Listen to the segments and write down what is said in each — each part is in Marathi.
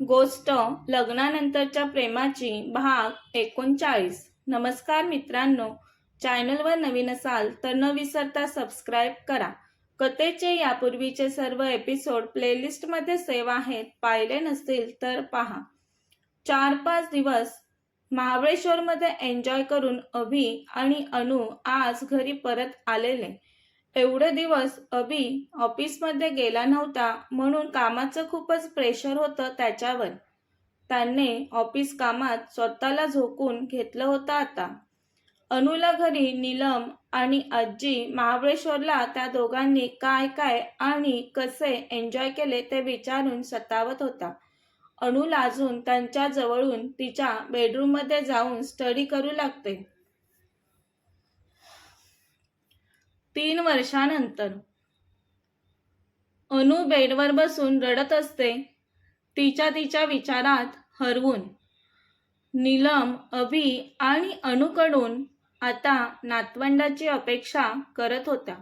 गोष्ट लग्नानंतरच्या प्रेमाची भाग एकोणचाळीस. नमस्कार मित्रांनो चॅनलवर नवीन असाल तर न विसरता सबस्क्राईब करा. कथेचे यापूर्वीचे सर्व एपिसोड प्लेलिस्टमध्ये सेव आहेत. पाहिले नसतील तर पहा. चार पाच दिवस महाबळेश्वरमध्ये एन्जॉय करून अभि आणि अनु आज घरी परत आलेले. एवढे दिवस अभि ऑफिसमध्ये गेला नव्हता म्हणून कामाचं खूपच प्रेशर होतं त्याच्यावर. त्याने ऑफिस कामात स्वतःला झोकून घेतलं होतं आता. अनुला घरी नीलम आणि आजी महाबळेश्वरला त्या दोघांनी काय काय आणि कसे एन्जॉय केले ते विचारून सतावत होता. अनुला अजून त्यांच्या जवळून तिच्या बेडरूममध्ये जाऊन स्टडी करू लागते. तीन वर्षानंतर. अनु बेडवर बसून रडत असते. तिच्या तिच्या विचारात हरवून. नीलम अभि आणि अणूकडून आता नातवंडाची अपेक्षा करत होत्या.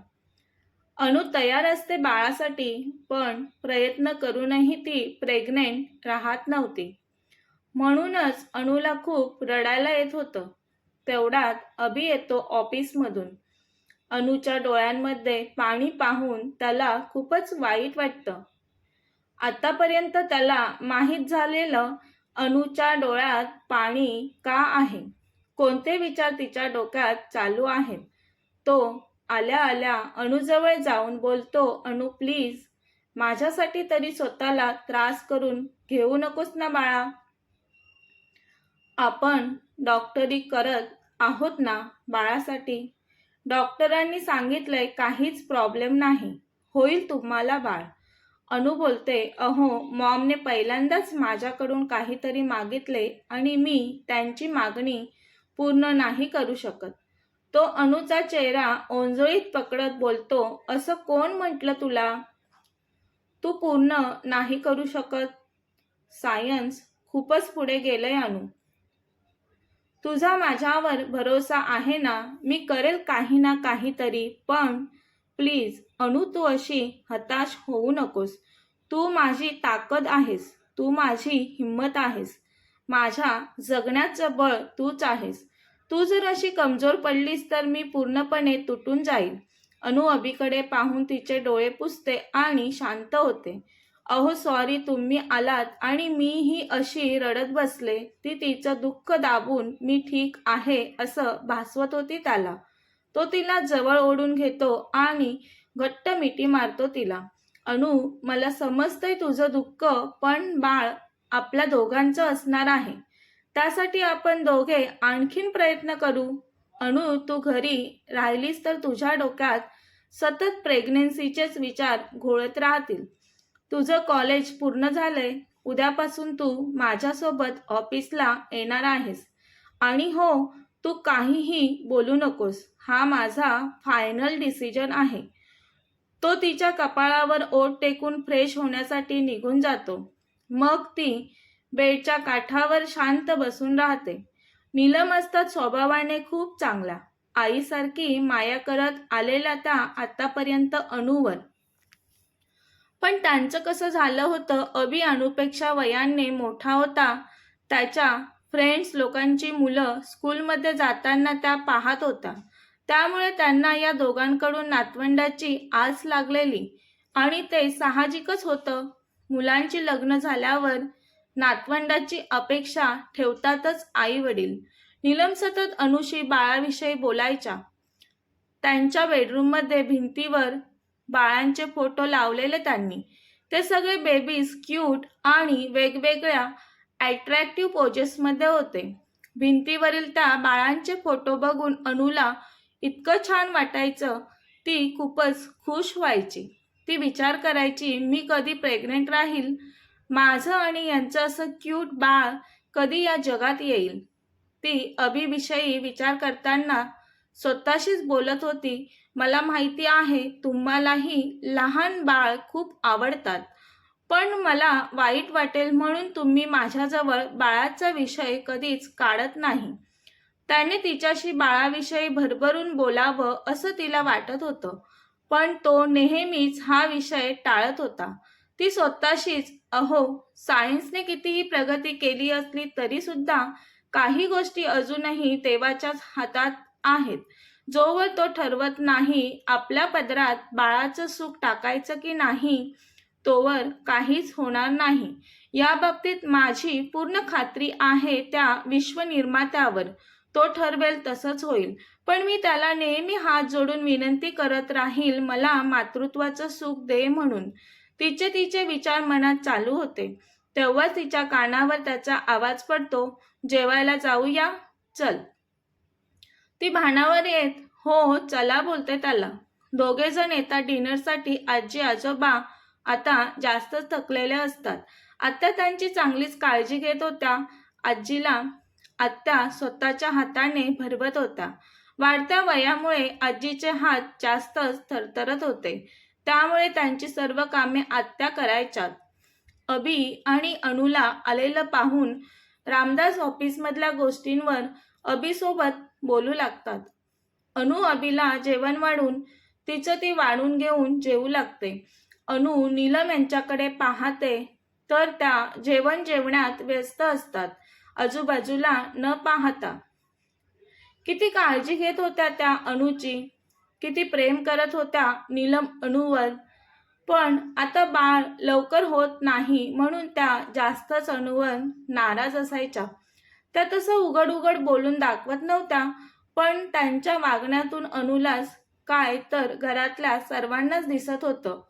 अणू तयार असते बाळासाठी पण प्रयत्न करूनही ती प्रेग्नेंट राहत नव्हती. म्हणूनच अणूला खूप रडायला येत होतं. तेवढ्यात अभि येतो ऑफिसमधून. अनुच्या डोळ्यांमध्ये पाणी पाहून त्याला खूपच वाईट वाटतं. आतापर्यंत त्याला माहीत झालेलं अनुच्या डोळ्यात पाणी का आहे? कोणते विचार तिच्या डोक्यात चालू आहेत? तो आल्या आल्या अणुजवळ जाऊन बोलतो अणू प्लीज माझ्यासाठी तरी स्वतःला त्रास करून घेऊ नकोस ना बाळा. आपण डॉक्टरी करत आहोत ना बाळासाठी? डॉक्टरांनी सांगितलंय काहीच प्रॉब्लेम नाही. होईल तुम्हाला बाळ. अनु बोलते अहो मॉमने पहिल्यांदाच माझ्याकडून काहीतरी मागितले आणि मी त्यांची मागणी पूर्ण नाही करू शकत. तो अनुचा चेहरा ओंजळीत पकडत बोलतो असं कोण म्हटलं तुला? तू पूर्ण नाही करू शकत. सायन्स खूपच पुढे गेलंय अनु. तुझा माझ्यावर भरोसा आहे ना? मी करेल काही ना काहीतरी पण प्लीज अनु तू अशी हताश होऊ नकोस. तू माझी ताकद आहेस. तू माझी हिंमत आहेस. माझ्या जगण्याचं बळ तूच आहेस. तू जर अशी कमजोर पडलीस तर मी पूर्णपणे तुटून जाईल. अनु अभिकडे पाहून तिचे डोळे पुसते आणि शांत होते. अहो सॉरी तुम्ही आलात आणि मीही अशी रडत बसले ती तिचं दुःख दाबून मी ठीक आहे असं भासवत होती त्याला. तो तिला जवळ ओढून घेतो आणि घट्ट मिठी मारतो तिला. अनु मला समजतंय तुझं दुःख पण बाळ आपल्या दोघांचं असणार आहे. त्यासाठी आपण दोघे आणखीन प्रयत्न करू. अनु तू घरी राहिलीस तर तुझ्या डोक्यात सतत प्रेग्नेन्सीचेच विचार घोळत राहतील. तुझं कॉलेज पूर्ण झालंय उद्यापासून तू माझ्यासोबत ऑफिसला येणार आहेस. आणि हो तू काहीही बोलू नकोस. हा माझा फायनल डिसिजन आहे. तो तिच्या कपाळावर ओट टेकून फ्रेश होण्यासाठी निघून जातो. मग ती बेडच्या काठावर शांत बसून राहते. नीलम असतात स्वभावाने खूप चांगला. आईसारखी माया करत आलेल्या त्या आतापर्यंत अणूवर. पण त्यांचं कसं झालं होतं? अभि अनुपेक्षा वयाने मोठा होता. त्याच्या फ्रेंड्स लोकांची मुलं स्कूलमध्ये जाताना त्या पाहत होत्या. त्यामुळे त्यांना या दोघांकडून नातवंडाची आस लागलेली आणि ते साहजिकच होतं. मुलांची लग्न झाल्यावर नातवंडाची अपेक्षा ठेवतातच आई वडील नीलम सतत अनुशी बाळाविषयी बोलायच्या. त्यांच्या बेडरूममध्ये भिंतीवर बाळांचे फोटो लावलेले त्यांनी. ते सगळे बेबीज क्यूट आणि वेगवेगळ्या अट्रॅक्टिव्ह पोजेसमध्ये होते. भिंतीवरील त्या बाळांचे फोटो बघून अनुला इतकं छान वाटायचं ती खूपच खुश व्हायची. ती विचार करायची मी कधी प्रेग्नेंट राहील? माझं आणि यांचं असं क्यूट बाळ कधी या जगात येईल? ती अभिविषयी विचार करताना स्वतःशीच बोलत होती मला माहिती आहे तुम्हालाही लहान बाळ खूप आवडतात. पण मला वाईट वाटेल म्हणून तुम्ही माझ्याजवळ बाळाचा विषय कधीच काढत नाही. त्याने तिच्याशी बाळाविषयी भरभरून बोलावं असं तिला वाटत होतं. पण तो नेहमीच हा विषय टाळत होता. ती स्वतःशीच अहो सायन्सने कितीही प्रगती केली असली तरी सुद्धा काही गोष्टी अजूनही देवाच्याच हातात आहेत. जोवर तो ठरवत नाही आपल्या पदरात बाळाचं सुख टाकायचं की नाही तोवर काहीच होणार नाही. या बाबतीत माझी पूर्ण खात्री आहे त्या विश्वनिर्मात्यावर. तो ठरवेल तसंच होईल. पण मी त्याला नेहमी हात जोडून विनंती करत राहील मला मातृत्वाचं सुख दे म्हणून. तिचे तिचे विचार मनात चालू होते. तेव्हा तिच्या कानावर त्याचा आवाज पडतो. जेवायला जाऊया? चल. ती भानावर येत हो, हो चला बोलते त्याला. दोघे जण येतात डिनरसाठी. आजी आजोबा आता जास्तच थकलेले असतात. आत्या त्यांची चांगलीच काळजी घेत होत्या. आजीला आत्या स्वतःच्या हाताने भरवत होता वाढत्या वयामुळे आजीचे हात जास्तच थरथरत होते. त्यामुळे त्यांची सर्व कामे आत्या करायच्यात. अभि आणि अणूला आलेलं पाहून रामदास ऑफिसमधल्या गोष्टींवर अभिसोबत बोलू लागतात. अनु अबीला जेवण वाढून तिचं ती वाढून घेऊन जेवू लागते. अनु नीलम यांच्याकडे पाहते तर त्या जेवण जेवण्यात व्यस्त असतात. आजूबाजूला न पाहता. किती काळजी घेत होत्या त्या अणूची किती प्रेम करत होत्या नीलम अणूवर. पण आता बाळ लवकर होत नाही म्हणून त्या जास्तच अणूवर नाराज असायच्या. त्या तसं उघड उघड बोलून दाखवत नव्हत्या पण त्यांच्या वागण्यातून अनुलास काय तर घरातल्या सर्वांनाच दिसत होतं.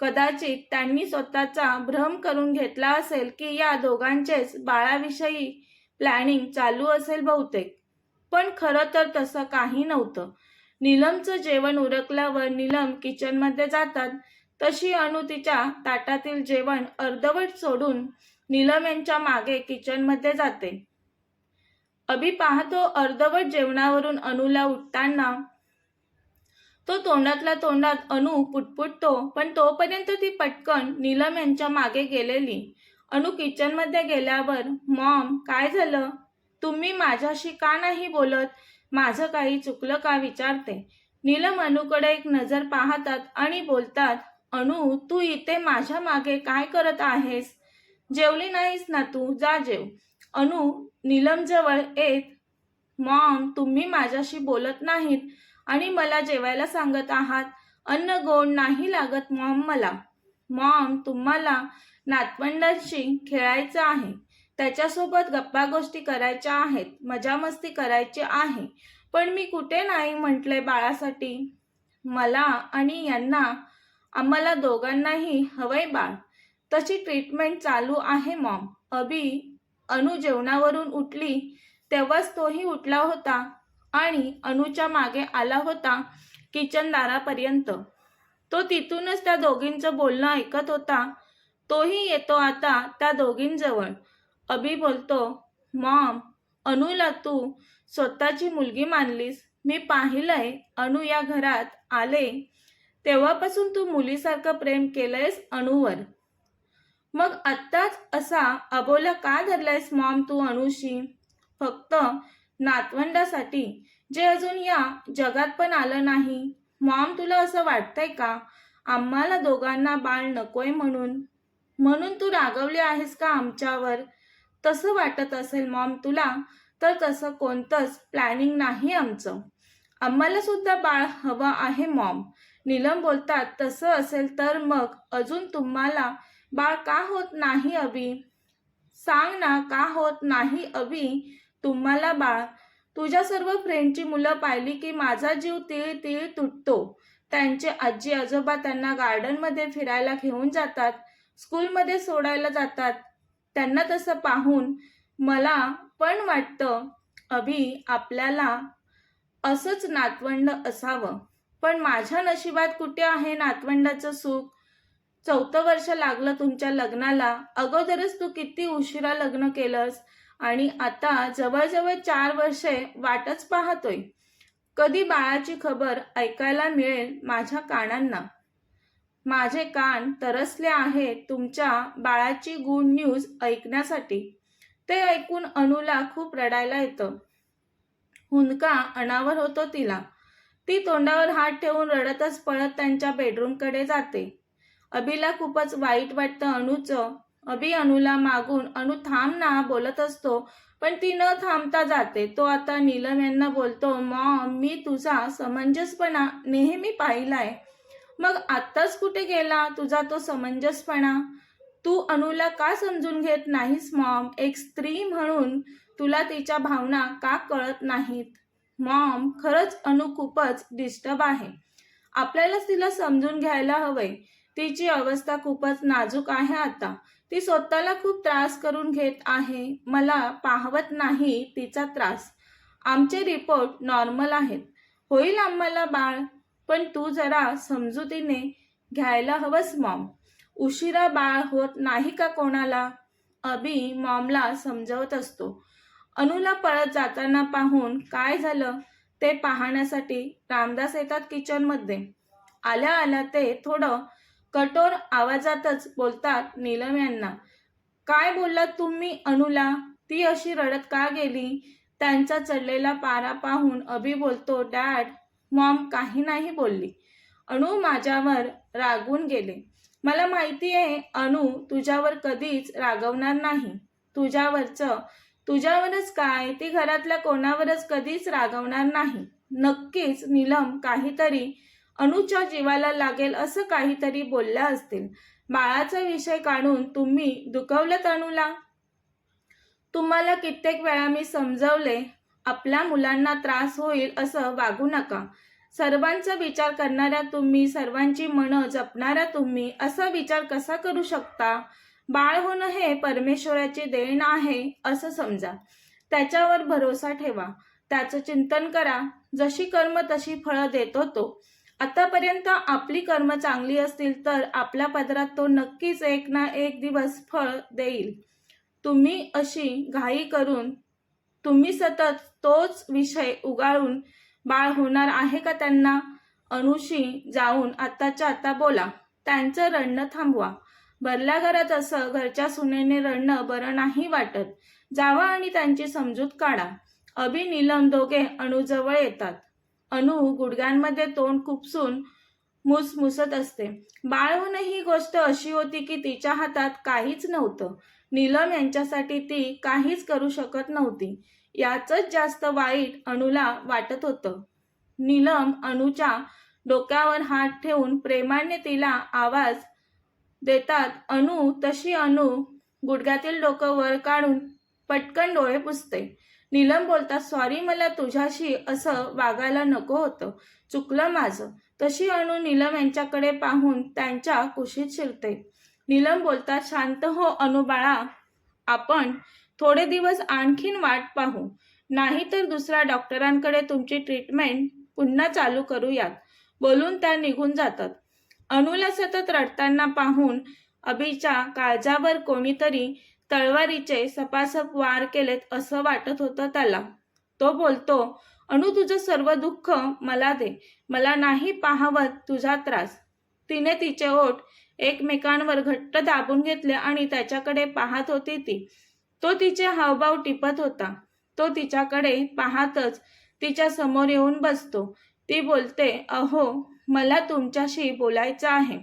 कदाचित त्यांनी स्वतःचा भ्रम करून घेतला असेल की या दोघांचेच बाळाविषयी प्लॅनिंग चालू असेल बहुतेक. पण खरं तर तसं काही नव्हतं. नीलमचं जेवण उरकल्यावर नीलम किचनमध्ये जातात. तशी अनु तिच्या ताटातील जेवण अर्धवट सोडून नीलम यांच्या मागे किचनमध्ये जाते. अभि पाहतो अर्धवट जेवणावरून अनुला उठताना. तो तोंडातल्या तोंडात अनु पुटपुटतो पण तोपर्यंत ती पटकन नीलम यांच्या मागे गेलेली. अनु किचनमध्ये गेल्यावर मॉम काय झालं? तुम्ही माझ्याशी का नाही बोलत? माझं काही चुकलं का? विचारते. नीलम अनुकडे एक नजर पाहतात आणि बोलतात अनु तू इथे माझ्या मागे काय करत आहेस? जेवली नाहीस ना तू? जा जेव. अनु नीलमजवळ येत मॉम तुम्ही माझ्याशी बोलत नाहीत आणि मला जेवायला सांगत आहात. अन्न गोड नाही लागत मॉम मला. मॉम तुम्हाला नातवंडांशी खेळायचं आहे. त्याच्यासोबत गप्पा गोष्टी करायच्या आहेत मजा मस्ती करायची आहे. पण मी कुठे नाही म्हटले बाळासाठी. मला आणि यांना आम्हाला दोघांनाही हवंय बाळ. तशी ट्रीटमेंट चालू आहे मॉम. अभी अनु जेवणावरून उठली तेव्हाच तोही उठला होता आणि अनुच्या मागे आला होता किचन दारापर्यंत. तो तिथूनच त्या दोघींचं बोलणं ऐकत होता. तोही येतो आता त्या दोघींजवळ. अभि बोलतो मॉम अनुला तू स्वतःची मुलगी मानलीस? मी पाहिलंय अनु या घरात आले. तेव्हापासून तू मुलीसारखं प्रेम केलंयस अणूवर मग आत्ताच असा अबोला का धरलायस मॉम तू अणुशी फक्त नातवंडासाठी. जे अजून या जगात पण आलं नाही. मॉम तुला असं वाटतंय का? आम्हाला दोघांना बाळ नकोय म्हणून. म्हणून तू रागवली आहेस का आमच्यावर? तसं वाटत असेल मॉम तुला तर तसं कोणतंच प्लॅनिंग नाही आमचं. आम्हाला सुद्धा बाळ हवं आहे मॉम. नीलम बोलतात तसं असेल तर मग अजून तुम्हाला बाळ का होत नाही अभि? सांग ना का होत नाही अभि? तुम्हाला बाळ तुझ्या सर्व फ्रेंडची मुलं पाहिली की माझा जीव तिळ तिळ तुटतो. त्यांचे आजी आजोबा त्यांना गार्डनमध्ये फिरायला घेऊन जातात स्कूलमध्ये सोडायला जातात. त्यांना तसं पाहून मला पण वाटतं अभि आपल्याला असंच नातवंड असावं. पण माझ्या नशिबात कुठे आहे नातवंडाचं सुख? चौथं वर्ष लागलं तुमच्या लग्नाला. अगोदरच तू किती उशिरा लग्न केलंस आणि आता जवळजवळ चार वर्षे वाटच पाहतोय. कधी बाळाची खबर ऐकायला मिळेल माझ्या कानांना. माझे कान तरसले आहेत तुमच्या बाळाची गुड न्यूज ऐकण्यासाठी. ते ऐकून अनुला खूप रडायला येतं. हुंदका अनावर होतो तिला. ती तोंडावर हात ठेवून रडतच पळत त्यांच्या बेडरूमकडे जाते. अभिला खूपच वाईट वाटतं. अणूचं अभि अनुला मागून अणू थांब ना बोलत असतो. पण ती न थांबता जाते. तो आता नीलम यांना बोलतो मॉम मी तुझा समंजसपणा नेहमी पाहिलाय. मग आत्ताच कुठे गेला तुझा तो समंजसपणा? तू अनुला का समजून घेत नाहीस मॉम? एक स्त्री म्हणून तुला तिच्या भावना का कळत नाहीत? मॉम खरंच अनु खूपच डिस्टर्ब आहे. आपल्यालाच तिला समजून घ्यायला हवंय. तिची अवस्था खूपच नाजूक आहे आता. ती स्वतःला खूप त्रास करून घेत आहे. मला पाहवत नाही तिचा त्रास. आमचे रिपोर्ट नॉर्मल आहेत. होईल आम्हाला बाळ पण तू जरा समजुतीने घ्यायला हवंस मॉम. उशिरा बाळ होत नाही का कोणाला? अभि मॉमला समजवत असतो. अनुला पळत जाताना पाहून काय झालं ते पाहण्यासाठी रामदास येतात किचनमध्ये आल्या आल्या ते थोडं कठोर आवाजातच बोलतात नीलम यांना. काय बोललात तुम्ही अनुला? ती अशी रडत का गेली? त्यांचा चढलेला पारा पाहून अभि बोलतो डॅड मॉम काही नाही बोलली. अनु माझ्यावर रागून गेले. मला माहिती आहे अनु तुझ्यावर कधीच रागवणार नाही. तुझ्यावरचं तुझ्यावरच काय? ती घरातल्या कोणावरच कधीच रागवणार नाही. नक्कीच नीलम काहीतरी अनुच्या जीवाला लागेल असं काहीतरी बोलल्या असतील. बाळाचा विषय काढून तुम्ही दुखवलं अनुला तुम्हाला कित्येक वेळा मी समजवले आपल्या मुलांना त्रास होईल असं वागू नका. सर्वांचा विचार करणाऱ्या तुम्ही सर्वांची मनं जपणाऱ्या तुम्ही असा विचार कसा करू शकता? बाळ होणं हे परमेश्वराची देण आहे असं समजा. त्याच्यावर भरोसा ठेवा. त्याचं चिंतन करा. जशी कर्म तशी फळं देतो तो आतापर्यंत आपली कर्म चांगली असतील तर आपल्या पदरात तो नक्कीच एक ना एक दिवस फळ देईल. तुम्ही अशी घाई करून तुम्ही सतत तोच विषय उगाळून बाळ होणार आहे का त्यांना? अनुशी जाऊन आत्ताच्या आता बोला. त्यांचं रडणं थांबवा. भरल्या घरात असं घरच्या सुनेने रडणं बरं नाही वाटत. जावा आणि त्यांची समजूत काढा. अभि नीलम दोघे अणुजवळ येतात. अनु गुडघ्यांमध्ये तोंड खुपसून मुसमुसत असते. बाळ ही गोष्ट अशी होती की तिच्या हातात काहीच नव्हतं. नीलम यांच्यासाठी ती काहीच करू शकत नव्हती. याचच जास्त वाईट अणूला वाटत होतं. नीलम अणूच्या डोक्यावर हात ठेवून प्रेमाने तिला आवाज देतात. अणू तशी अणू गुडघ्यातील डोकं वर काढून पटकन डोळे पुसते. नीलम बोलता सॉरी मला तुझ्याशी असं वागायला नको होतं. चुकलं माझं. तशी अणु नीलम यांच्याकडे पाहून त्यांच्या कुशीत शिरते. नीलम बोलता शांत हो अनु बाळा. आपण थोडे दिवस आणखीन वाट पाहू. नाहीतर दुसऱ्या डॉक्टरांकडे तुमची ट्रीटमेंट पुन्हा चालू करूयात. बोलून त्या निघून जातात. अनुला सतत रडताना पाहून अभिच्या काळजावर कोणीतरी तळवारीचे सपासप वार केलेत असं वाटत होतं त्याला. तो बोलतो अनु तुझं सर्व दुःख मला दे. मला नाही पाहावत तुझा त्रास. तिने तिचे ओठ एकमेकांवर घट्ट दाबून घेतले आणि त्याच्याकडे पाहत होती ती. तो तिचे हावभाव टिपत होता. तो तिच्याकडे पाहतच तिच्या समोर येऊन बसतो. ती बोलते अहो मला तुमच्याशी बोलायचं आहे.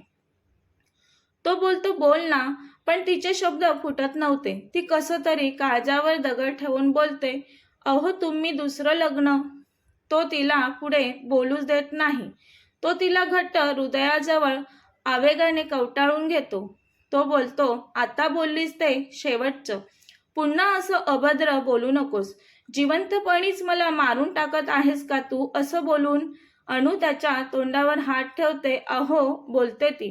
तो बोलतो बोल ना. पण तिचे शब्द फुटत नव्हते. ती कसं तरी काळजावर दगड ठेवून बोलते अहो तुम्ही दुसरं लग्न. तो तिला पुढे बोलूच देत नाही. तो तिला घट्ट हृदयाजवळ आवेगाने कवटाळून घेतो. तो बोलतो आता बोललीस ते शेवटचं. पुन्हा असं अभद्र बोलू नकोस. जिवंतपणीच मला मारून टाकत आहेस का तू असं बोलून? अनु त्याच्या तोंडावर हात ठेवते अहो बोलते ती.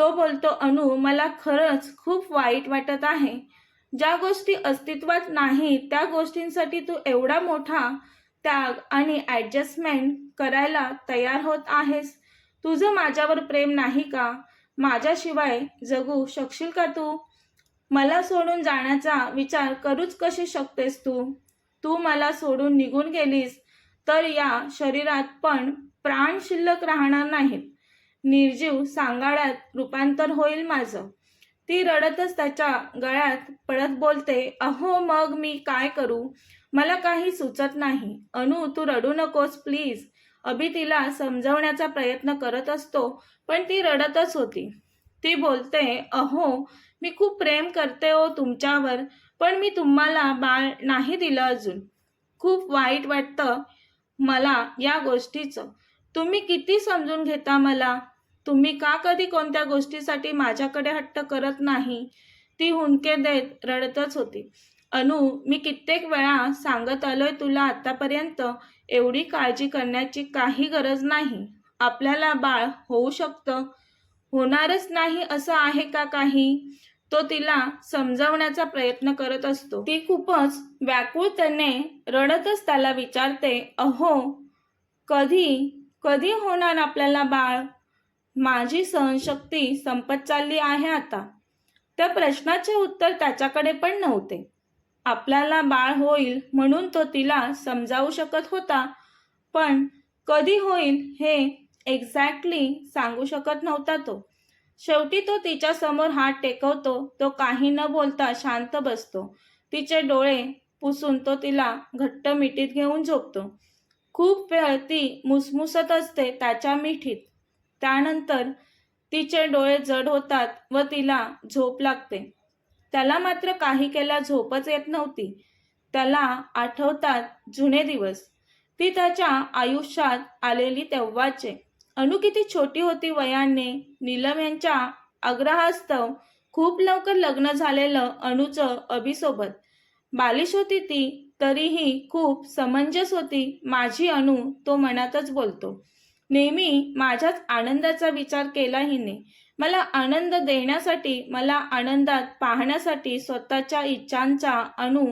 तो बोलतो अनु मला खरंच खूप वाईट वाटत आहे. ज्या गोष्टी अस्तित्वात नाही त्या गोष्टींसाठी तू एवढा मोठा त्याग आणि ॲडजस्टमेंट करायला तयार होत आहेस. तुझं माझ्यावर प्रेम नाही का? माझ्याशिवाय जगू शकशील का तू? मला सोडून जाण्याचा विचार करूच कशी शकतेस तू? तू मला सोडून निघून गेलीस तर या शरीरात पण प्राण शिल्लक राहणार नाहीत. निर्जीव सांगाड्यात रूपांतर होईल माझं. ती रडतच त्याच्या गळ्यात पडत बोलते अहो मग मी काय करू? मला काही सुचत नाही. अनु तू रडू नकोस प्लीज. अभि तिला समजवण्याचा प्रयत्न करत असतो पण ती रडतच होती. ती बोलते अहो मी खूप प्रेम करते हो तुमच्यावर पण मी तुम्हाला बाळ नाही दिलं अजून. खूप वाईट वाटतं मला या गोष्टीचं. तुम्ही किती समजून घेता मला? तुम्ही का कधी कोणत्या गोष्टीसाठी माझ्याकडे हट्ट करत नाही? ती हुंके देत रडतच होती. अनु मी कित्येक वेळा सांगत आलोय तुला आतापर्यंत एवढी काळजी करण्याची काही गरज नाही. आपल्याला बाळ होऊ शकतं. होणारच नाही असं आहे का काही? तो तिला समजावण्याचा प्रयत्न करत असतो. ती खूपच व्याकुळतेने रडतच त्याला विचारते अहो कधी कधी होणार आपल्याला बाळ? माझी सहनशक्ती संपत चालली आहे आता. त्या प्रश्नाचे उत्तर त्याच्याकडे पण नव्हते. आपल्याला बाळ होईल म्हणून तो तिला समजावू शकत होता पण कधी होईल हे एक्झॅक्टली सांगू शकत नव्हता तो. शेवटी तो तिच्या समोर हात टेकवतो तो काही न बोलता शांत बसतो. तिचे डोळे पुसून तो तिला घट्ट मिठीत घेऊन झोपतो. खूप वेळ ती मुसमुसत असते त्याच्या मिठीत. त्यानंतर तिचे डोळे जड होतात व तिला झोप लागते. त्याला मात्र काही केल्या झोपच येत नव्हती. त्याला आठवतात जुने दिवस. ती त्याच्या आयुष्यात आलेली तेव्हाचे. अनु किती छोटी होती वयाने. नीलम यांच्या आग्रहास्तव खूप लवकर लग्न झालेलं अणूचं अभिसोबत बालिश होती ती तरीही खूप समंजस होती माझी अणू तो मनातच बोलतो. नेहमी माझ्याच आनंदाचा विचार केला हिने. मला आनंद देण्यासाठी मला आनंदात पाहण्यासाठी स्वतःच्या इच्छांचा अणू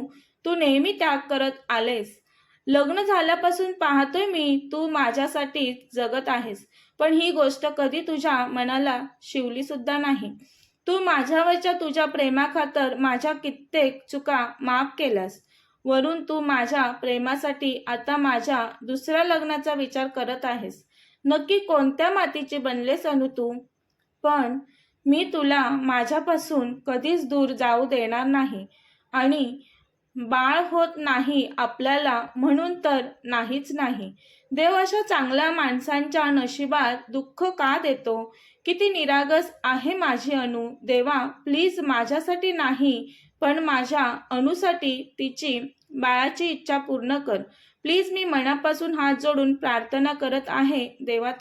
तू नेहमी त्याग करत आलेस. लग्न झाल्यापासून पाहतोय मी तू माझ्यासाठी जगत आहेस. पण ही गोष्ट कधी तुझ्या मनाला शिवली सुद्धा नाही. तू माझ्यावरच्या तुझ्या प्रेमाखातर माझ्या कित्येक चुका माफ केल्यास. वरून तू माझ्या प्रेमासाठी आता माझ्या दुसऱ्या लग्नाचा विचार करत आहेस. नक्की कोणत्या मातीची बनलेस अनु तू? पण मी तुला माझ्यापासून कधीच दूर जाऊ देणार नाही आणि बाळ होत नाही आपल्याला म्हणून तर नाहीच नाही. देव अशा चांगल्या माणसांच्या नशिबात दुःख का देतो? किती निरागस आहे माझी अनु. देवा प्लीज माझ्यासाठी नाही पण माझ्या अणूसाठी तिची बाळाची इच्छा पूर्ण कर. प्लीज मी मनापासून हात जोडून प्रार्थना करत आहे देवा